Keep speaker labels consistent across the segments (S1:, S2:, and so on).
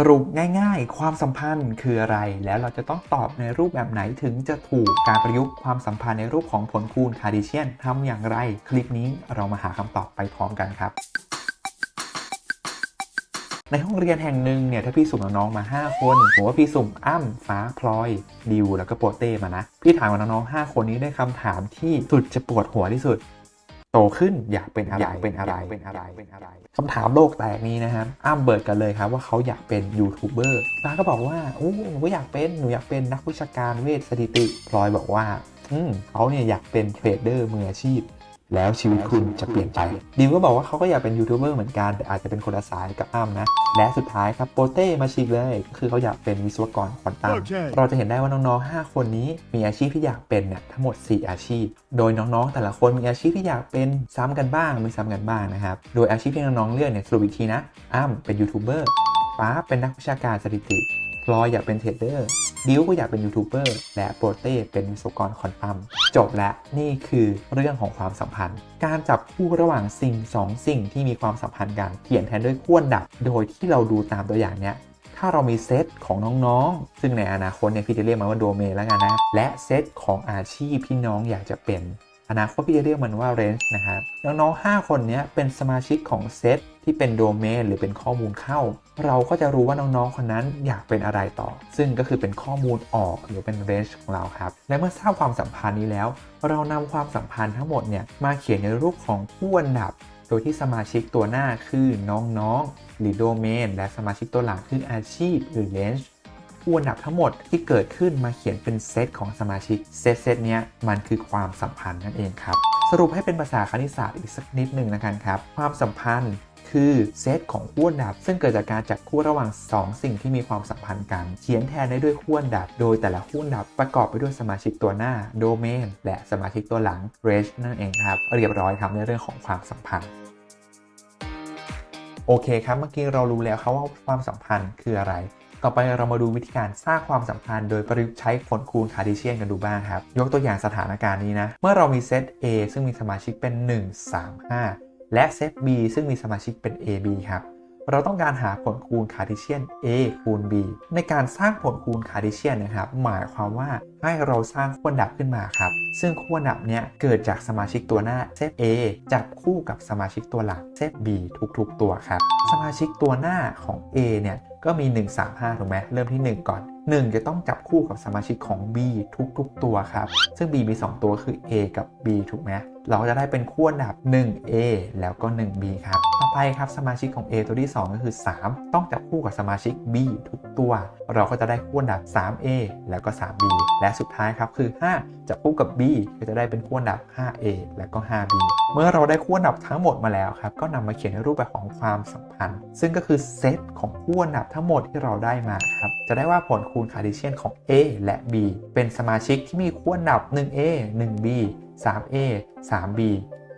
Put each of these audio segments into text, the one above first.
S1: สรุปง่ายๆ ความสัมพันธ์คืออะไร แล้วเราจะต้องตอบในรูปแบบไหนถึงจะถูกการประยุกต์ความสัมพันธ์ในรูปของผลคูณคาร์ดิเชียนทำอย่างไร คลิปนี้เรามาหาคำตอบไปพร้อมกันครับในห้องเรียนแห่งหนึ่งเนี่ยถ้าพี่สุ่มน้องๆมา 5 คนผมว่าพี่สุ่มอ้ำฟ้าพลอยดิวแล้วก็โปเต้มานะ พี่ถามว่าน้องๆ5คนนี้ได้คำถามที่สุดจะปวดหัวที่สุด โตขึ้นอยากเป็นอะไรเป็นอะไรเป็นอะไรเป็นอะไรคำถามโลกแตกนี้นะครับอ้ำเบิดกันเลยครับว่าเขาอยากเป็นยูทูบเบอร์ฟ้าก็บอกว่าโอ้หนูก็อยากเป็นหนูอยากเป็นนักวิชาการเวทสถิติพลอยบอกว่าอืมเขาเนี่ยอยากเป็นเทรดเดอร์มืออาชีพ แล้วชีวิตคุณจะเปลี่ยนไปดิวก็บอกว่าเขาก็อยากเป็นยูทูบเบอร์เหมือนกัน แต่อาจจะเป็นคนละสายกับอ้ำนะ และสุดท้ายครับโปเต้มาฉีกเลย คือเขาอยากเป็นวิศวกรควอนตัม
S2: Okay.
S1: เราจะเห็นได้ว่าน้องๆ 5 คนนี้มีอาชีพที่อยากเป็นเนี่ยทั้งหมด 4 อาชีพ โดยน้องๆ แต่ละคนมีอาชีพที่อยากเป็นซ้ำกันบ้างไม่ซ้ำกันบ้างนะครับโดยอาชีพที่น้องๆเลือกเนี่ยสรุปอีกทีนะอ้ำเป็นยูทูบเบอร์ฟ้าเป็นนักวิชาการสถิติ พลอยอยากเป็นเทรดเดอร์ ดิวก็อยากเป็นยูทูบเบอร์ และโปรเต้เป็นวิศวกรคอนตัมจบและนี่คือเรื่องของความสัมพันธ์ การจับคู่ระหว่างสิ่งสองสิ่งที่มีความสัมพันธ์กันเขียนแทนด้วยขั้วดับ โดยที่เราดูตามตัวอย่างเนี้ยถ้าเรามีเซตของน้องๆ ซึ่งในอนาคตเนี่ยพี่จะเรียกมันว่าโดเมนแล้วกันนะ และเซตของอาชีพที่น้องอยากจะเป็น อนาคตพี่จะเรียกมันว่าเรนจ์นะครับ น้องๆ 5 คนเนี้ยเป็นสมาชิกของเซต ที่เป็นโดเมนหรือเป็นข้อมูลเข้า เราก็จะรู้ว่าน้องๆ คนนั้นอยากเป็นอะไรต่อ ซึ่งก็คือเป็นข้อมูลออกหรือเป็นเรนจ์ของเราครับ และเมื่อทราบความสัมพันธ์นี้แล้ว เรานำความสัมพันธ์ทั้งหมดเนี่ยมาเขียนในรูปของคู่อันดับ โดยที่สมาชิกตัวหน้าคือน้องๆ หรือโดเมน และสมาชิกตัวหลังคืออาชีพหรือเลนจ์คู่อันดับทั้งหมดที่เกิดขึ้นมาเขียนเป็นเซตของสมาชิก เซตเซตเนี้ยมันคือความสัมพันธ์นั่นเองครับ รุปให้เป็นภาษาคณิตศาสตร์อีกสักนิดหนึ่งนะกันครับ ความสัมพันธ์คือเซตของคู่อันดับ ซึ่งเกิดจากการจับคู่ระหว่าง 2 สิ่งที่มีความสัมพันธ์กัน เขียนแทนได้ด้วยคู่อันดับ โดยแต่ละคู่อันดับประกอบไปด้วยสมาชิกตัวหน้าโดเมนและสมาชิกตัวหลัง range นั่นเองครับ เรียบร้อยครับในเรื่องของความสัมพันธ์โอเคครับ เมื่อกี้เรารู้แล้วครับว่าความสัมพันธ์คืออะไร ต่อไปเรามาดูวิธีการสร้างความสัมพันธ์โดยประยุกต์ใช้ผลคูณคาร์ดิเชียนกันดูบ้างครับ ยกตัวอย่างสถานการณ์นี้นะ เมื่อเรามีเซต A ซึ่งมีสมาชิกเป็น 1 3 5 และเซต B ซึ่งมีสมาชิกเป็น AB ครับ เราต้องการหาผลคูณคาร์ดิเชียน A คูณ B ในการสร้างผลคูณคาร์ดิเชียนนะครับ หมายความว่าให้เราสร้างขั้วดับขึ้นมาครับ ซึ่งขั้วดับเนี้ยเกิดจากสมาชิกตัวหน้าเซต A จับคู่กับสมาชิกตัวหลังเซต B ทุกๆ ตัวครับ สมาชิกตัวหน้าของ A เนี่ย ก็มี 1 3 5 ถูกไหมเริ่มที่ 1 ก่อน 1 จะต้องจับคู่กับสมาชิกของ B ทุกๆ ตัวครับ ซึ่ง B มี 2 ตัวคือ A กับ B ถูกไหม เราก็จะได้เป็นขั้วดับ 1A แล้วก็ 1B ครับ ต่อไปครับสมาชิกของ A ตัวที่ 2 ก็คือ 3 ต้องจับคู่กับสมาชิก B ทุกตัว เราก็จะได้ขั้วดับ 3A แล้วก็ 3B และสุดท้ายครับคือ 5 จับคู่กับ B ก็จะได้เป็นขั้วดับ 5A แล้วก็ 5B เมื่อเราได้ขั้วดับทั้งหมดมาแล้วครับก็นำมาเขียนในรูปแบบของความสัมพันธ์ ซึ่งก็คือเซตของขั้วดับทั้งหมดที่เราได้มาครับจะได้ว่าผลคูณคาร์ดิเชียนของ A และ B เป็นสมาชิกที่มีขั้วดับ 1A 1B 3A 3B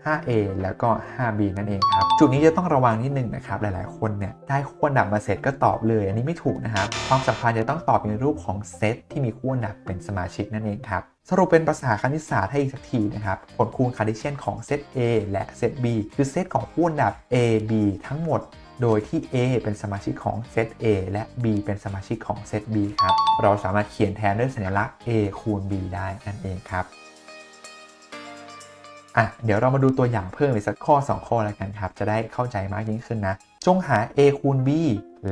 S1: 5A แล้วก็ 5B นั่นเองครับ จุดนี้จะต้องระวังนิดนึงนะครับ หลายๆ คนเนี่ยได้ขั้วดับมาเสร็จก็ตอบเลย อันนี้ไม่ถูกนะครับ ความสัมพันธ์จะต้องตอบในรูปของเซตที่มีขั้วดับเป็นสมาชิกนั่นเองครับ สรุปเป็นภาษาคณิตศาสตร์ให้อีกสักทีนะครับ ผลคูณคาร์ดิเชียนของเซต A และเซต B คือเซตของขั้วดับ A B ทั้งหมดโดยที่ A เป็นสมาชิกของเซต A และ B เป็นสมาชิกของเซต B ครับ เราสามารถเขียนแทนด้วยสัญลักษณ์ A คูณ B ได้นั่นเองครับ อะเดี๋ยวเรามาดูตัวอย่างเพิ่มอีกสักข้อ 2 ข้อแล้วกันครับ จะได้เข้าใจมากยิ่งขึ้นนะ จงหา a คูณ b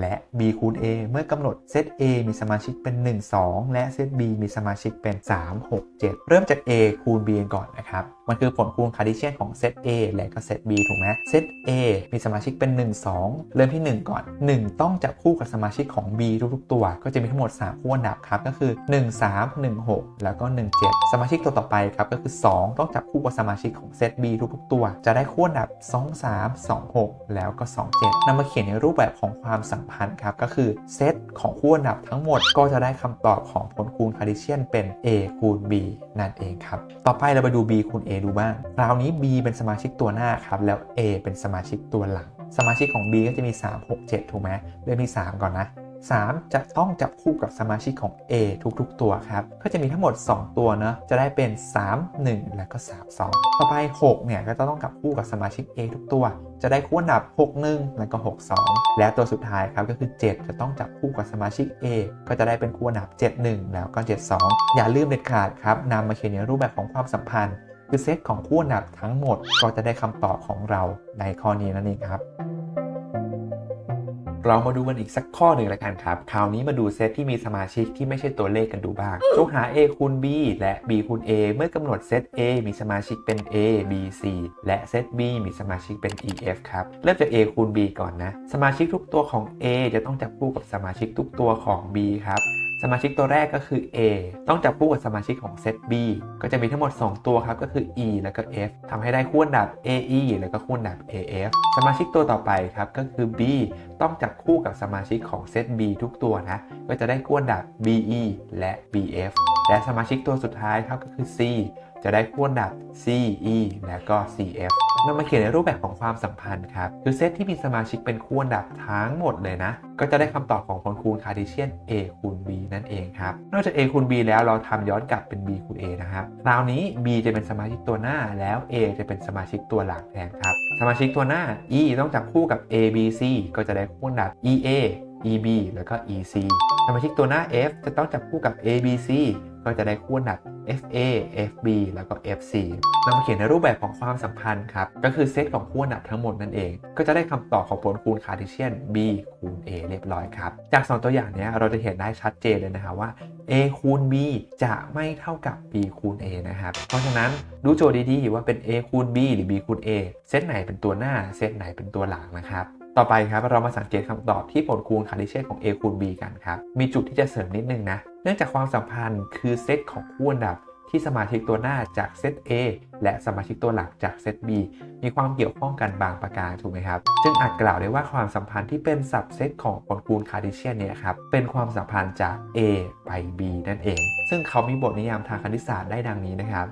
S1: และ b คูณ a เมื่อกำหนดเซต a มีสมาชิกเป็น 1 2 และเซต b มีสมาชิกเป็น 3 6 7 เริ่มจาก a คูณ b ก่อนนะครับ มันคือผลคูณคาร์ดิเชียนของเซต a และก็เซต b ถูกไหมเซต a มีสมาชิกเป็น 1 2 เริ่มที่ 1 ก่อน 1 ต้องจับคู่กับสมาชิกของ b ทุกๆ ตัว ก็จะมีทั้งหมด 3 คู่อันดับครับ ก็คือ 1 3 1 6 แล้วก็ 1 7 สมาชิกตัวต่อไปครับก็คือ 2 ต้องจับคู่กับสมาชิกของเซต b ทุกๆ ตัว จะได้คู่อันดับ 2 3 2 6 แล้วก็ 2 7นำมาเขียนในรูปแบบของความสัมพันธ์ครับก็คือเซตของคู่อันดับทั้งหมดก็จะได้คำตอบของผลคูณคาร์ดิเชียนเป็น a คูณ b นั่นเองครับ ต่อไปเราไปดู b คูณ a ดูบ้าง คราวนี้ b เป็นสมาชิกตัวหน้าครับ แล้ว a เป็นสมาชิกตัวหลัง สมาชิกของ b ก็จะมี 3 6 7 ถูกไหมเริ่มที่ 3 ก่อนนะ 3 จะต้องจับคู่กับสมาชิกของ A ทุกๆ ตัวครับ ก็จะมีทั้งหมด 2 ตัวเนาะจะได้เป็น 3 1 แล้วก็ 3 2 ต่อไป 6 เนี่ย ก็จะต้องจับคู่กับสมาชิก A ทุกตัว จะได้คู่อันดับ 6 1 แล้วก็ 6 2 และตัวสุดท้ายครับก็คือ 7 จะต้องจับคู่กับสมาชิก A ก็จะได้เป็นคู่อันดับ 7 1 แล้วก็ 7 2 อย่าลืมเด็ดขาดครับนำมาเขียนในรูปแบบของความสัมพันธ์ คือเซตของคู่อันดับทั้งหมดก็จะได้คำตอบของเราในข้อนี้นั่นเองครับ เรามาดูกันอีกสักข้อหนึ่งแล้วกันครับ คราวนี้มาดูเซตที่มีสมาชิกที่ไม่ใช่ตัวเลขกันดูบ้างจงหา A คูณ B และ B คูณ A เมื่อกำหนดเซต A มีสมาชิกเป็น A B C และเซต B มีสมาชิกเป็น E F ครับเริ่มจาก A คูณ B ก่อนนะ สมาชิกทุกตัวของ A จะต้องจับคู่กับสมาชิกทุกตัวของ B ครับ สมาชิกตัวแรกก็คือ A ต้องจับคู่กับสมาชิกของเซต B ก็จะมีทั้งหมด 2 ตัวครับก็คือ E แล้วก็ F ทำให้ได้คู่อันดับ AE แล้วก็คู่อันดับ AF สมาชิกตัวต่อไปครับก็คือ B ต้องจับคู่กับสมาชิกของเซต B ทุกตัวนะ ก็จะได้คู่อันดับ BE และ BF และสมาชิกตัวสุดท้ายครับก็คือ C จะได้คู่อันดับ CE และก็ CF นำมาเขียนในรูปแบบของความสัมพันธ์ครับ คือเซตที่มีสมาชิกเป็นคู่อันดับทั้งหมดเลยนะ ก็จะได้คำตอบของผลคูณคาร์ดิเชียน A คูณ B นั่นเองครับ นอกจาก A คูณ B แล้วเราทำย้อนกลับเป็น B คูณ A นะครับ คราวนี้ B จะเป็นสมาชิกตัวหน้าแล้ว A จะเป็นสมาชิกตัวหลังแทนครับ สมาชิกตัวหน้า E ต้องจับคู่กับ A B C ก็จะได้คู่อันดับ EA EB แล้วก็ EC สมาชิกตัวหน้า F จะต้องจับคู่กับ ABC ก็จะได้คู่อันดับ FA FB แล้วก็ FC นำมาเขียนในรูปแบบของความสัมพันธ์ครับ ก็คือเซตของคู่อันดับทั้งหมดนั่นเอง ก็จะได้คำตอบของผลคูณคาร์ติเชียน B คูณ A เรียบร้อยครับ จาก 2 ตัวอย่างนี้เราจะเห็นได้ชัดเจนเลยนะครับว่า A คูณ B จะไม่เท่ากับ B คูณ A นะครับ เพราะฉะนั้นดูโจทย์ดีๆว่าเป็น A คูณ B หรือ B คูณ A เซตไหนเป็นตัวหน้า เซตไหนเป็นตัวหลังนะครับ ต่อไปครับเรามาสังเกตคำตอบที่ผลคูณคาร์ดิเชนของ A คูณ B กันครับ มีจุดที่จะเสริมนิดนึงนะ เนื่องจากความสัมพันธ์คือเซตของคู่อันดับที่สมาชิกตัวหน้าจากเซต A และสมาชิกตัวหลักจากเซต B มีความเกี่ยวข้องกันบางประการถูกไหมครับ จึงอาจกล่าวได้ว่าความสัมพันธ์ที่เป็นสับเซตของผลคูณคาร์ดิเชียนเนี่ยครับ เป็นความสัมพันธ์จาก A ไป B นั่นเอง ซึ่งเขามีบทนิยามทางคณิตศาสตร์ได้ดังนี้นะครับ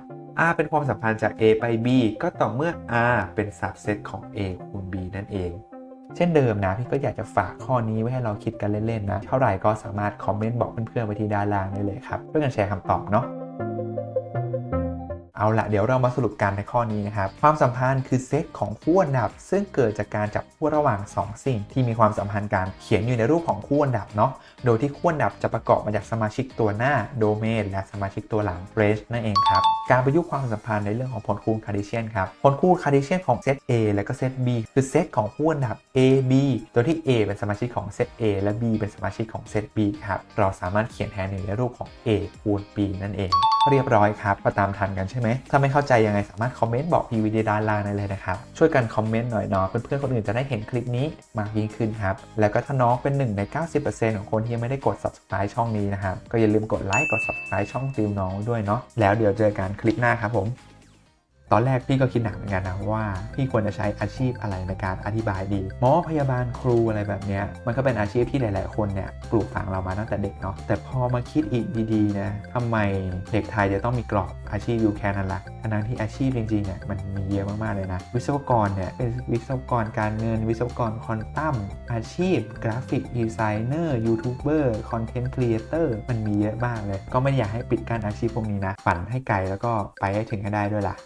S1: R เป็นความสัมพันธ์จาก A ไป B ก็ต่อเมื่อ R เป็นสับเซตของ A คูณ B นั่นเอง เช่นเดิมนะพี่ก็อยากจะฝากข้อนี้ไว้ให้เราคิดกันเล่นๆนะ เท่าไหร่ก็สามารถคอมเมนต์บอกเพื่อนๆไว้ที่ด้านล่างได้เลยครับเพื่อกันแชร์คำตอบเนาะ เอาละเดี๋ยวเรามาสรุปกันในข้อนี้นะครับ ความสัมพันธ์คือเซตของคู่อันดับ ซึ่งเกิดจากการจับคู่ระหว่าง 2 สิ่ง ที่มีความสัมพันธ์กันเขียนอยู่ในรูปของคู่อันดับเนาะโดยที่คู่อันดับจะประกอบมาจากสมาชิกตัวหน้าโดเมนและสมาชิกตัวหลังเรนจ์นั่นเองครับการประยุกต์ความสัมพันธ์ในเรื่องของผลคูณคาร์ดิเชียนครับผลคูณคาร์ดิเชียนของเซต A และก็เซต B คือเซตของคู่อันดับ A B โดยที่ A เป็นสมาชิกของเซต A และ B เป็นสมาชิกของเซต B ครับ เราสามารถเขียนแทนในรูปของ A คูณ B นั่นเอง เรียบร้อยครับประตามทันกันใช่ไหม ถ้าไม่เข้าใจยังไงสามารถคอมเมนต์บอกพีวีดีด้านล่างได้เลยนะครับ ช่วยกันคอมเมนต์หน่อยเนาะเพื่อนๆคนอื่นจะได้เห็นคลิปนี้มากยิ่งขึ้นครับ แล้วก็ถ้าน้องเป็นหนึ่งใน 90%ของคนที่ยังไม่ได้กด subscribe ช่องนี้นะครับ ก็อย่าลืมกดไลค์กด subscribe ช่องติวน้องด้วยเนาะแล้วเดี๋ยวเจอกันคลิปหน้าครับผม ตอนแรกพี่ก็คิดหนักเหมือนกันนะว่าพี่ควรจะใช้อาชีพอะไรในการอธิบายดีหมอพยาบาลครูอะไรแบบเนี้ยมันก็เป็นอาชีพที่หลาย ๆ คนเนี่ยปลูกฝังเรามาตั้งแต่เด็กเนาะแต่พอมาคิดอีกดีๆนะทำไมเด็กไทยจะต้องมีกรอบอาชีพอยู่แค่นั้นละทั้งที่อาชีพจริงๆเนี่ยมันมีเยอะมากๆเลยนะ วิศวกรเนี่ยเป็นวิศวกรการเงิน วิศวกรคอนตัมอาชีพ กราฟิกดีไซเนอร์ยูทูบเบอร์คอนเทนต์ครีเอเตอร์มันมีเยอะมากเลย ก็ไม่อยากให้ปิดกั้นอาชีพพวกนี้นะ ฝันให้ไกลแล้วก็ไปให้ถึงให้ได้ด้วยล่ะ